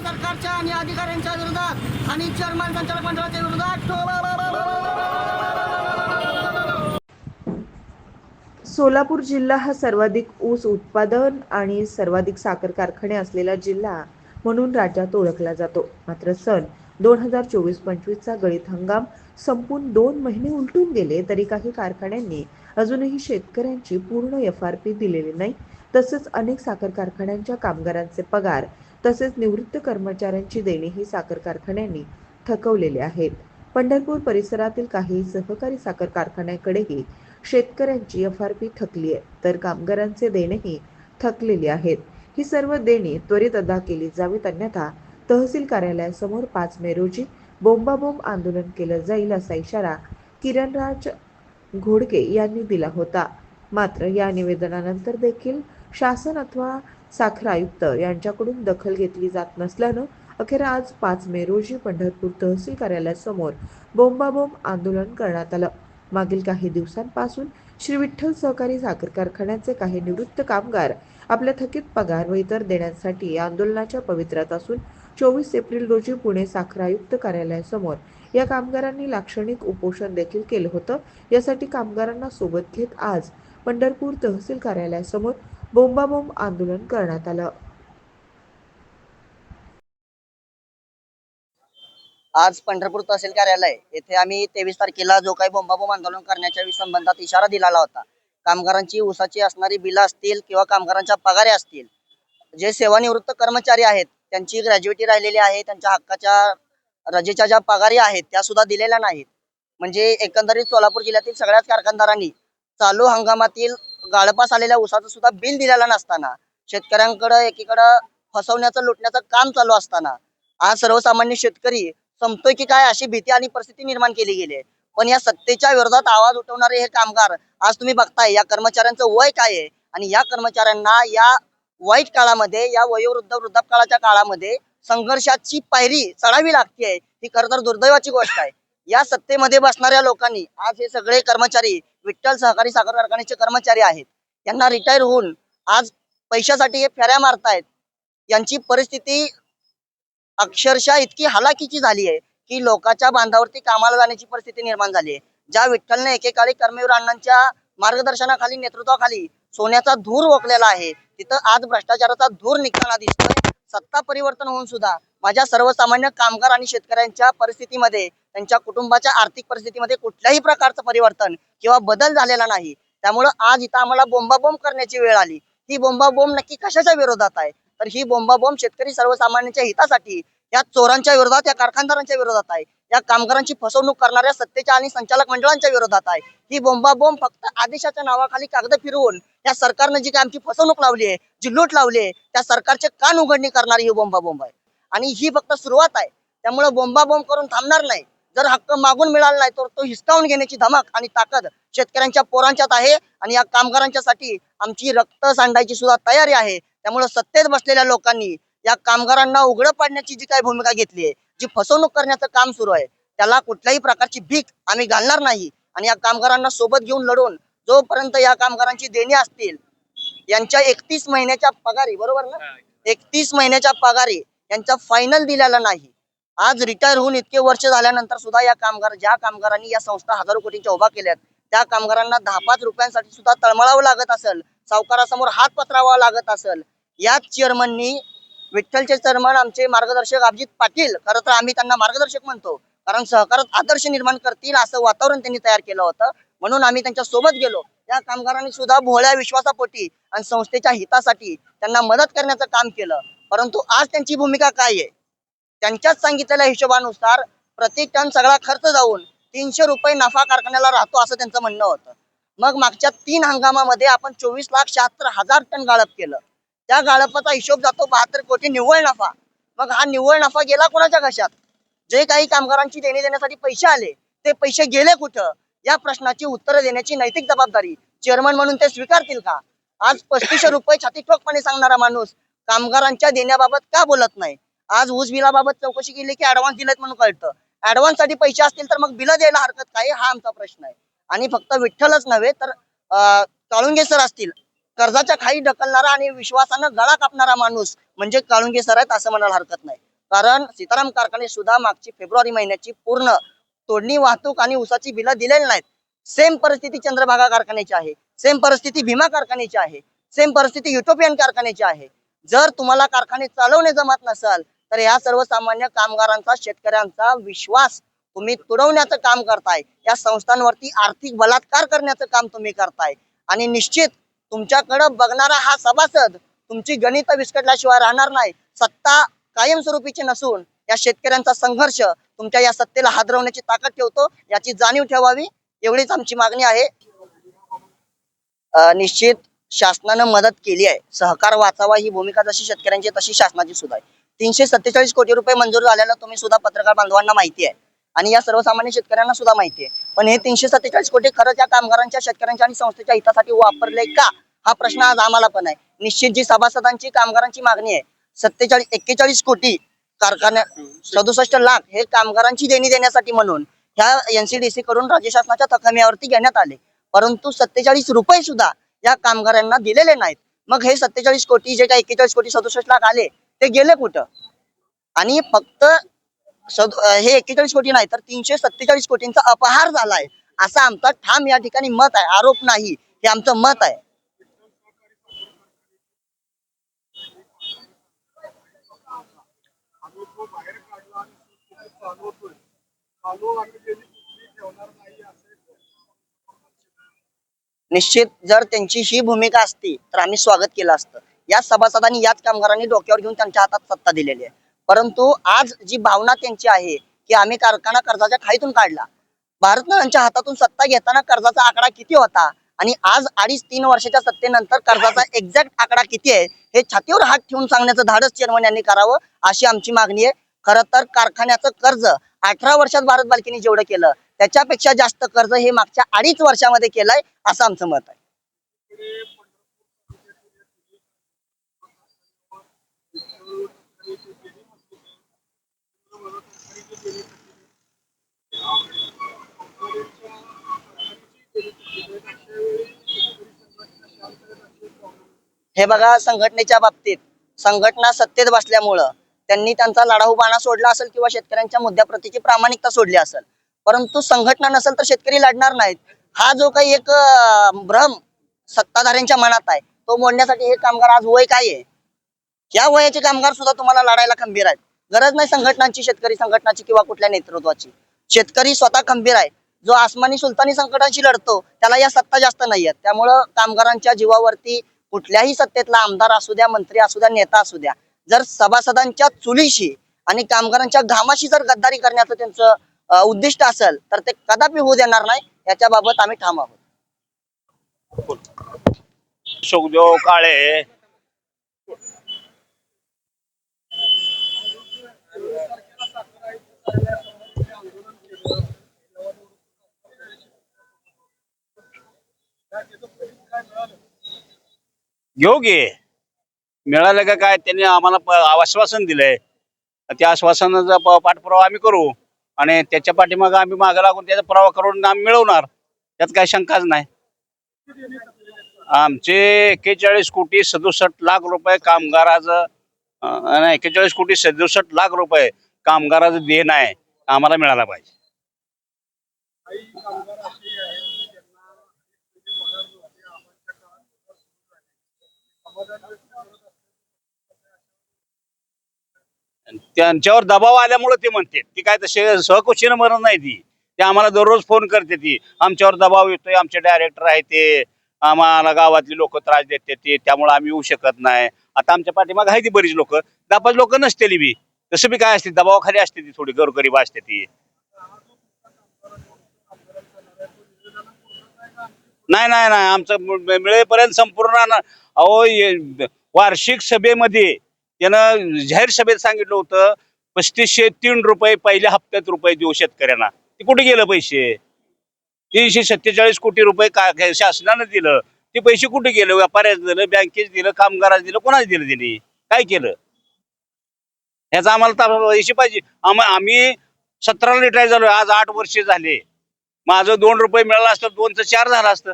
सरकारच्या आणि अधिकाऱ्यांच्या विरोधात आणि चेअरमॅन संचालक मंडळाच्या विरोधात सोलापूर जिल्हा हा सर्वाधिक ऊस उत्पादन आणि सर्वाधिक साखर कारखाने असलेला जिल्हा म्हणून राज्यात ओळखला जातो. मात्र सन दोन हजार चोवीस पंचवीसचा गळीत हंगाम संपून दोन महिने उलटून गेले तरी काही कारखान्यांनी अजूनही शेतकऱ्यांची पूर्ण एफ आर पी दिलेली नाही. तसेच अनेक साखर कारखान्यांच्या कामगारांचे पगार तसेच निवृत्त कर्मचाऱ्यांची देणीही साखर कारखान्यांनी थकवलेले आहेत. पंढरपूर परिसरातील काही सहकारी साखर कारखान्याकडेही शेतकऱ्यांची एफ आर पी थकली आहे तर कामगारांचे देणेही थकलेली आहेत. ही सर्व देणी त्वरित अदा केली जावीत अन्यथा तहसील कार्यालयासमोर पाच मे रोजी बोंबाबोंब आंदोलन केलं जाईल असा इशारा किरणराज घोडके यांनी दिला होता. मात्र या निवेदनानंतर देखील शासन अथवा साखर आयुक्त यांच्याकडून दखल घेतली जात नसल्यानं अखेर आज पाच मे रोजी पंढरपूर तहसील कार्यालयासमोर बोंबाबोंब आंदोलन करण्यात आलं. मागील काही दिवसांपासून श्री विठ्ठल सहकारी साखर कारखान्याचे काही निवृत्त कामगार आपल्या थकीत पगार व इतर देण्यासाठी या आंदोलनाच्या पवित्र्यात असून चोवीस एप्रिल रोजी पुणे साखर आयुक्त कार्यालयासमोर या कामगारांनी लाक्षणिक उपोषण देखील केलं होतं. यासाठी कामगारांना सोबत घेत आज पंढरपूर तहसील कार्यालयासमोर बोंबाबोंब आंदोलन करण्यात आलं. आज पंढरपूर तहसील कार्यालय येथे आम्ही तेवीस तारखेला जो काही बोंबाबोंब आंदोलन करण्याच्या संबंधात इशारा दिलेला होता. कामगारांची उसाची असणारी बिलं असतील किंवा कामगारांच्या पगारे असतील जे सेवानिवृत्त कर्मचारी आहेत त्यांची ग्रॅज्युएटी राहिलेली आहे त्यांच्या हक्काच्या रजेच्या ज्या पगारी आहेत त्या सुद्धा दिलेल्या नाहीत. म्हणजे एकंदरीत सोलापूर जिल्ह्यातील सगळ्याच कारखानदारांनी चालू हंगामातील गाळपास आलेल्या ऊसाचं सुद्धा बिल दिलेला नसताना शेतकऱ्यांकडे एकीकडं फसवण्याचं लुटण्याचं काम चालू असताना आज सर्वसामान्य शेतकरी संपतोय की काय अशी भीती आणि परिस्थिती निर्माण केली गेली आहे. पण या सत्तेच्या विरोधात आवाज उठवणारे हे कामगार आज तुम्ही बघताय या कर्मचाऱ्यांचं वय काय आहे? आणि या कर्मचाऱ्यांना या वाईट काळामध्ये या वयोवृद्ध वृद्धापकाळाच्या काळामध्ये संघर्षाची पायरी चढावी लागते ही खरं तर दुर्दैवाची गोष्ट आहे. या सत्तेमध्ये बसणाऱ्या लोकांनी आज हे सगळे कर्मचारी विठ्ठल सहकारी साखर कारखान्याचे कर्मचारी आहेत. यांना रिटायर होऊन आज पैशासाठी हे फेऱ्या मारतायत. यांची परिस्थिती अक्षरशः इतकी हलाखीची झाली आहे की लोकांच्या बांधावरती कामाला जाण्याची परिस्थिती निर्माण झाली आहे. ज्या विठ्ठलने एकेकाळी कर्मवीर अण्णांच्या मार्गदर्शनाखाली नेतृत्वाखाली सोन्याचा धूर ओकलेला आहे तिथं आज भ्रष्टाचाराचा धूर निघताना दिसतोय. सत्ता परिवर्तन होऊन सुद्धा माझ्या सर्वसामान्य कामगार आणि शेतकऱ्यांच्या परिस्थितीमध्ये त्यांच्या कुटुंबाच्या आर्थिक परिस्थितीमध्ये कुठल्याही प्रकारचं परिवर्तन किंवा बदल झालेला नाही. त्यामुळं आज इथं आम्हाला बोंबाबोंब करण्याची वेळ आली. ही बोंबाबोंब नक्की कशाच्या विरोधात आहे? तर ही बोंबाबोंब शेतकरी सर्वसामान्यांच्या हितासाठी या चोरांच्या विरोधात या कारखानदारांच्या विरोधात आहे. या कामगारांची फसवणूक करणाऱ्या सत्तेच्या आणि संचालक मंडळांच्या विरोधात आहे. ही बोंबाबोंब फक्त आदेशाच्या नावाखाली कागद फिरवून या सरकारनं जी काय आमची फसवणूक लावली आहे जी लूट लावली आहे त्या सरकारचे कान उघडणी करणारी ही बोंबाबोंब आहे. आणि ही फक्त सुरुवात आहे. त्यामुळे बोंबाबोंब करून थांबणार नाही. जर हक्क मागून मिळाला नाही तर तो हिसकावून घेण्याची धमक आणि ताकद शेतकऱ्यांच्या पोरांच्यात आहे आणि या कामगारांच्यासाठी आमची रक्त सांडायची सुद्धा तयारी आहे. त्यामुळे सत्तेत बसलेल्या लोकांनी या कामगारांना उघडं पाडण्याची जी काही भूमिका घेतली आहे जी फसवणूक करण्याचं काम सुरू आहे त्याला कुठल्याही प्रकारची भीक आम्ही घालणार नाही आणि या कामगारांना सोबत घेऊन लढून जोपर्यंत या कामगारांची देणी असतील यांच्या एकतीस महिन्याच्या पगारी बरोबर ना? एकतीस महिन्याच्या पगारी यांचा फायनल दिलेला नाही. आज रिटायर होऊन इतके वर्ष झाल्यानंतर सुद्धा या कामगार ज्या कामगारांनी या संस्था हजारो कोटींच्या उभा केल्यात त्या कामगारांना दहा पाच रुपयांसाठी सुद्धा तळमळावं लागत असेल सावकारासमोर हात पत्रावा लागत असेल याच चेअरमननी विठ्ठलचे चेअरमन आमचे मार्गदर्शक अभिजित पाटील खरं तर आम्ही त्यांना मार्गदर्शक म्हणतो कारण सहकारात आदर्श निर्माण करतील असं वातावरण त्यांनी तयार केलं होतं म्हणून आम्ही त्यांच्यासोबत गेलो. त्या कामगारांनी सुद्धा भोळ्या विश्वासापोटी आणि संस्थेच्या हितासाठी त्यांना मदत करण्याचं काम केलं परंतु आज त्यांची भूमिका काय आहे? त्यांच्याच सांगितलेल्या हिशोबानुसार प्रति टन सगळा खर्च जाऊन तीनशे रुपये नफा कारखान्याला राहतो असं त्यांचं म्हणणं होतं. मग मागच्या तीन हंगामामध्ये आपण चोवीस लाख शहात्तर हजार टन गाळप केलं. त्या गाळपाचा हिशोब जातो बहात्तर कोटी निव्वळ नफा. मग हा निव्वळ नफा गेला कोणाच्या कशात जे काही कामगारांची देणे देण्यासाठी पैसे आले ते पैसे गेले कुठं? या प्रश्नाची उत्तरं देण्याची नैतिक जबाबदारी चेअरमन म्हणून ते स्वीकारतील का? आज पस्तीसशे रुपये छाती ठोकपणे सांगणारा माणूस कामगारांच्या देण्याबाबत का बोलत नाही? आज ऊस बिलाबाबत चौकशी केली की ऍडव्हान्स दिलेत म्हणून कळतं. ऍडव्हान्ससाठी पैसे असतील तर मग बिलं द्यायला हरकत काय? हा आमचा प्रश्न आहे. आणि फक्त विठ्ठलच नव्हे तर काळुंगे सर असतील. कर्जाच्या खाई ढकलणारा आणि विश्वासानं गळा कापणारा माणूस म्हणजे काळुंगे सर आहेत असं म्हणायला हरकत नाही. कारण सीताराम कारखाने सुद्धा मागची फेब्रुवारी महिन्याची पूर्ण तोडणी वाहतूक आणि ऊसाची बिलं दिलेली नाहीत. सेम परिस्थिती चंद्रभागा कारखान्याची आहे. सेम परिस्थिती भीमा कारखान्याची आहे. सेम परिस्थिती युटोपियन कारखान्याची आहे. जर तुम्हाला कारखाने चालवणे जमत नसाल तर या सर्वसामान्य कामगारांचा शेतकऱ्यांचा विश्वास तुम्ही तुडवण्याचं काम करताय. या संस्थांवरती आर्थिक बलात्कार करण्याचं काम तुम्ही करताय. आणि निश्चित तुमच्याकडं बघणारा हा सभासद तुमची गणित विस्कटल्याशिवाय राहणार नाही. सत्ता कायमस्वरूपीची नसून या शेतकऱ्यांचा संघर्ष तुमच्या या सत्तेला हादरवण्याची ताकद ठेवतो याची जाणीव ठेवावी एवढीच आमची मागणी आहे. निश्चित शासनानं मदत केली आहे. सहकार वाचावा ही भूमिका जशी शेतकऱ्यांची तशी शासनाची सुद्धा आहे. तीनशे सत्तेचाळीस कोटी रुपये मंजूर झालेला तुम्ही सुद्धा पत्रकार बांधवांना माहिती आहे. आणि या सर्वसामान्य शेतकऱ्यांना सुद्धा माहिती आहे. पण हे तीनशे सत्तेचाळीस कोटी खरंच या कामगारांच्या शेतकऱ्यांच्या आणि संस्थेच्या हितासाठी वापरले का? हा प्रश्न आज आम्हाला पण आहे. निश्चित जी सभासदांची कामगारांची मागणी आहे सत्तेचाळीस एक्केचाळीस कोटी कारखान्या सदुसष्ट लाख हे कामगारांची देणी देण्यासाठी म्हणून ह्या एनसीडीसी कडून राज्य शासनाच्या तकाम्यावरती घेण्यात आले. परंतु सत्तेचाळीस रुपये सुद्धा या कामगारांना दिलेले नाहीत. मग हे सत्तेचाळीस कोटी जे काही एक्केचाळीस कोटी सदुसष्ट लाख आले ते गेले कुठं? आणि फक्त हे एक्केचाळीस कोटी नाही तर तीनशे सत्तेचाळीस कोटींचा अपहार झालाय. असा आमचा ठाम या ठिकाणी मत आहे. आरोप नाही. हे आमचं मत आहे. निश्चित जर त्यांची ही भूमिका असती तर आम्ही स्वागत केलं असतं. या सभासदांनी याच कामगारांनी डोक्यावर घेऊन त्यांच्या हातात सत्ता दिलेली आहे. परंतु आज जी भावना त्यांची आहे की आम्ही कारखाना कर्जाच्या खाईतून काढला. भारतनारांच्या हातातून सत्ता घेताना कर्जाचा आकडा किती होता? आणि आज अडीच तीन वर्षाच्या सत्तेनंतर कर्जाचा एक्झॅक्ट आकडा किती आहे? हे छातीवर हात ठेवून सांगण्याचं धाडस चेअरमन यांनी करावं अशी आमची मागणी आहे. खरं तर कारखान्याचं कर्ज अठरा वर्षात भारत बालकीने जेवढं केलं त्याच्यापेक्षा जास्त कर्ज हे मागच्या अडीच वर्षामध्ये केलंय असं आमचं मत आहे. हे बघा संघटनेच्या बाबतीत संघटना सत्तेत बसल्यामुळं त्यांनी त्यांचा लढाऊ बाणा सोडला असेल किंवा शेतकऱ्यांच्या मुद्द्याप्रतीची प्रामाणिकता सोडली असेल. परंतु संघटना नसेल तर शेतकरी लढणार नाहीत. हा जो काही एक भ्रम सत्ताधाऱ्यांच्या मनात आहे तो मोडण्यासाठी हे कामगार आज वय काय आहे? या वयाचे कामगार सुद्धा तुम्हाला लढायला खंबीर आहेत. गरज नाही संघटनांची शेतकरी संघटनाची किंवा कुठल्या नेतृत्वाची. शेतकरी स्वतः खंबीर आहे. जो आसमानी सुलतानी संकटाशी लढतो त्याला या सत्ता जास्त नाही आहेत त्यामुळं कामगारांच्या जीवावरती कुठल्याही सत्तेतला आमदार असू द्या मंत्री असू द्या नेता असू द्या जर सभासदांच्या चुलीशी आणि कामगारांच्या घामाशी जर गद्दारी करण्याचं त्यांचं उद्दिष्ट असेल तर ते कदापि होऊ देणार नाही. याच्या बाबत आम्ही ठाम आहोत. सुखदेव काळे. घेऊ घे मिळालं का काय त्यांनी आम्हाला प- आश्वासन दिलंय. त्या आश्वासनाचा प- पाठपुरावा आम्ही करू आणि त्याच्या पाठीमागं आम्ही मागं लागून त्याचा पुरावा करून आम्ही मिळवणार. त्यात काही शंकाच नाही. आमचे एक्केचाळीस कोटी सदुसष्ट लाख रुपये कामगाराचं अं, नाही एक्केचाळीस कोटी सदुसष्ट लाख रुपये कामगाराचं देण आहे. आम्हाला मिळाला पाहिजे. त्यांच्यावर दबाव आल्यामुळे ते म्हणते ती काय तसे सहकुशीनं म्हणत नाही ती. ते आम्हाला दररोज फोन करते ती. आमच्यावर दबाव येतोय आमचे डायरेक्टर आहे ते. आम्हाला गावातली लोक त्रास देते ते त्यामुळे आम्ही येऊ शकत नाही. आता आमच्या पाठीमाग आहे ती बरीच लोक. दहा पाच लोक नसतेली बी. तसं बी काय असते दबावाखाली असते ती थोडी गरगरीब असते ती. नाही नाही नाही आमचं मि- मिळेपर्यंत संपूर्ण अहो ये- वार्षिक सभेमध्ये त्यानं जाहीर सभेत सांगितलं होतं पस्तीसशे तीन रुपये पहिल्या हप्त्यात रुपये देऊ शेतकऱ्यांना. ते कुठे गेलं पैसे? तीनशे सत्तेचाळीस कोटी रुपये का काय शासनानं दिलं. ते पैसे कुठे गेले? व्यापाऱ्याच दिलं बँकेच दिलं कामगाराच दिलं कोणाच दिलं त्यांनी? काय केलं? ह्याचा आम्हाला ताबा- पैसे पाहिजे. आम आम्ही सतराला रिटायर झालो आज आठ वर्षे झाले. माझं दोन रुपये मिळालं असतं दोनचं चार झालं असतं.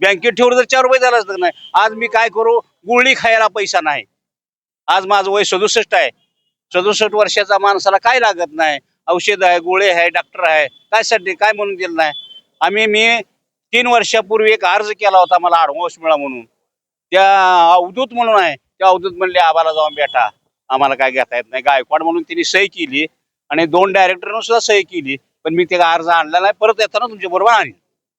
बँकेत ठेवलं तर चार रुपये झालं असतं नाही. आज मी काय करू? गुळणी खायला पैसा नाही. आज माझं वय सदुसष्ट आहे. सदुसष्ट वर्षाचा माणसाला काय लागत नाही? औषध आहे गोळे आहे डॉक्टर आहे. काय साठी काय म्हणून दिलं नाही? आम्ही मी तीन वर्षापूर्वी एक अर्ज केला होता मला ॲडव्हान्स मिळा म्हणून. त्या अवधूत म्हणून आहे. त्या अवधूत म्हणले आम्हाला जाऊन बेटा आम्हाला काय घेता येत नाही. गायकवाड म्हणून त्यांनी सही केली आणि दोन डायरेक्टरनं सुद्धा सही केली. पण मी ते अर्ज आणला नाही परत येताना तुमच्या बरोबर आणीन.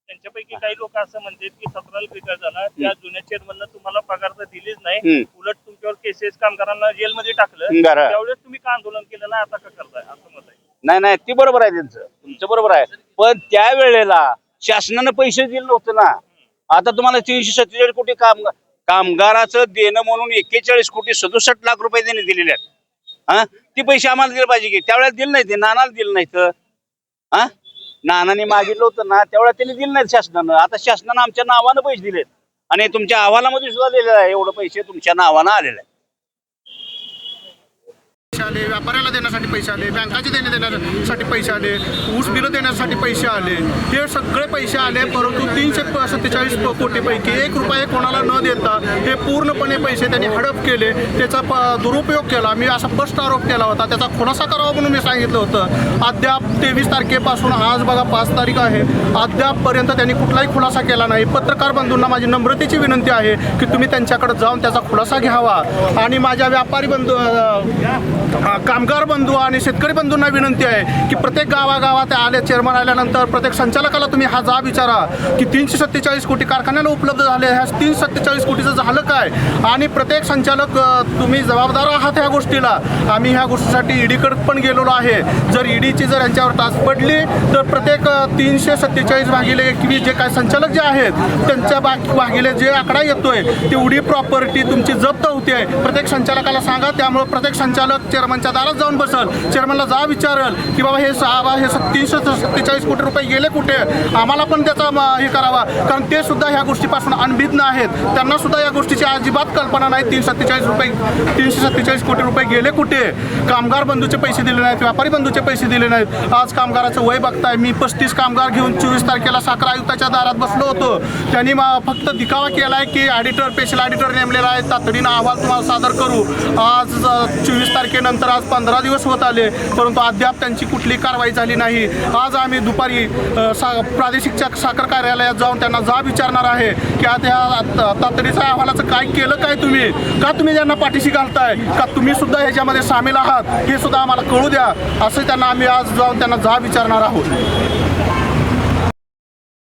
त्यांच्यापैकी काही लोक असं म्हणतात की सतराला रिटायर झाला त्या जुन्या चेअरमननं तुम्हाला पगार तर दिलीच नाही. उलट तुमच्यावर केसेस कामगारांना जेलमध्ये टाकलं. बरं. त्यावेळेस तुम्ही का आंदोलन केलं नाही? आता का करताय? असं मत आहे. नाही नाही ते बरोबर आहे त्यांचं. तुमचं बरोबर आहे. पण त्या वेळेला शासनानं पैसे दिले नव्हते ना. आता तुम्हाला तीनशे सत्तेचाळीस कोटी काम कामगाराचं देणं म्हणून एक्केचाळीस कोटी सदुसष्ट लाख रुपये त्यांनी दिलेले आहेत. हा? ती पैसे आम्हाला दिले पाहिजे की? त्यावेळेला दिले नाही ते. नानाला दिले नाही तर? हा? नानाने मागितलं होतं ना त्यावेळेला त्यांनी दिलं नाही शासनानं. आता शासनानं आमच्या नावानं पैसे दिलेत. आणि तुमच्या अहवालामध्ये सुद्धा दिलेलं आहे. एवढं पैसे तुमच्या नावानं आलेलं आहे. पैसे आले व्यापाऱ्याला देण्यासाठी पैसे आले बँकाचे देणे देण्यासाठी पैसे आले ऊस बिलं देण्यासाठी पैसे आले. हे सगळे पैसे आले परंतु तीनशे सत्तेचाळीस कोटीपैकी एक रुपये कोणाला न देता हे पूर्णपणे पैसे त्यांनी हडप केले. त्याचा प दुरुपयोग केला. मी असा स्पष्ट आरोप केला होता. त्याचा खुलासा करावा म्हणून मी सांगितलं होतं. अद्याप तेवीस तारखेपासून आज बघा पाच तारीख आहे. अद्यापपर्यंत त्यांनी कुठलाही खुलासा केला नाही. पत्रकार बंधूंना माझी नम्रतेची विनंती आहे की तुम्ही त्यांच्याकडे जाऊन त्याचा खुलासा घ्यावा. आणि माझ्या व्यापारी बंधू कामगार बंधू आणि शेतकरी बंधूंना विनंती आहे की प्रत्येक गावागावात आले चेअरमन आल्यानंतर प्रत्येक संचालकाला तुम्ही हा जाब विचारा की तीनशे सत्तेचाळीस कोटी कारखान्याला उपलब्ध झाले ह्या तीनशे सत्तेचाळीस कोटीचं झालं काय? आणि प्रत्येक संचालक तुम्ही जबाबदार आहात ह्या गोष्टीला. आम्ही ह्या गोष्टीसाठी ईडीकडे पण गेलेलो आहे. जर ईडीची जर यांच्यावर टाच पडली तर प्रत्येक तीनशे सत्तेचाळीस भागिले एकवीस जे काय संचालक जे आहेत त्यांच्या बाकी भागिले जे आकडा येतोय तेवढी प्रॉपर्टी तुमची जप्त होते. प्रत्येक संचालकाला सांगा त्यामुळे प्रत्येक संचालक चेअरमनच्या दारात जाऊन बसल. चेअरमनला जा विचारल की बाबा हे सहा हे तीनशे सत्तेचाळीस कोटी रुपये गेले कुठे? आम्हाला पण त्याचा हे करावा. कारण ते सुद्धा ह्या गोष्टीपासून अनभिज्ञ आहेत. त्यांना सुद्धा या गोष्टीची अजिबात कल्पना नाही तीन सत्तेचाळीस रुपये तीनशे सत्तेचाळीस कोटी रुपये गेले कुठे? कामगार बंधूचे पैसे दिले नाहीत व्यापारी बंधूचे पैसे दिले नाहीत. आज कामगाराचं वय बघताय. मी पस्तीस कामगार घेऊन चोवीस तारखेला साखर आयुक्ताच्या दारात बसलो होतो. त्यांनी मा- फक्त दिखावा केलाय की ऑडिटर स्पेशल ऑडिटर नेमलेला आहे. तातडीनं अहवाल तुम्हाला सादर करू. आज चोवीस तारखेनंतर आज पंधरा दिवस होत आले परंतु अद्याप त्यांची कुठली कारवाई झाली नाही. आज आम्ही दुपारी सा प्रादेशिकच्या साखर कार्यालयात जाऊन त्यांना जाब विचारणार आहे की आता ह्या तातडीच्या अहवालाचं काय केलं काय तुम्ही? का तुम्ही ज्यांना पाठीशी घालताय? का तुम्ही सुद्धा ह्याच्यामध्ये सामील आहात? हे सुद्धा आम्हाला कळू द्या. असं त्यांना आम्ही आज जाऊन त्यांना जाब विचारणार आहोत.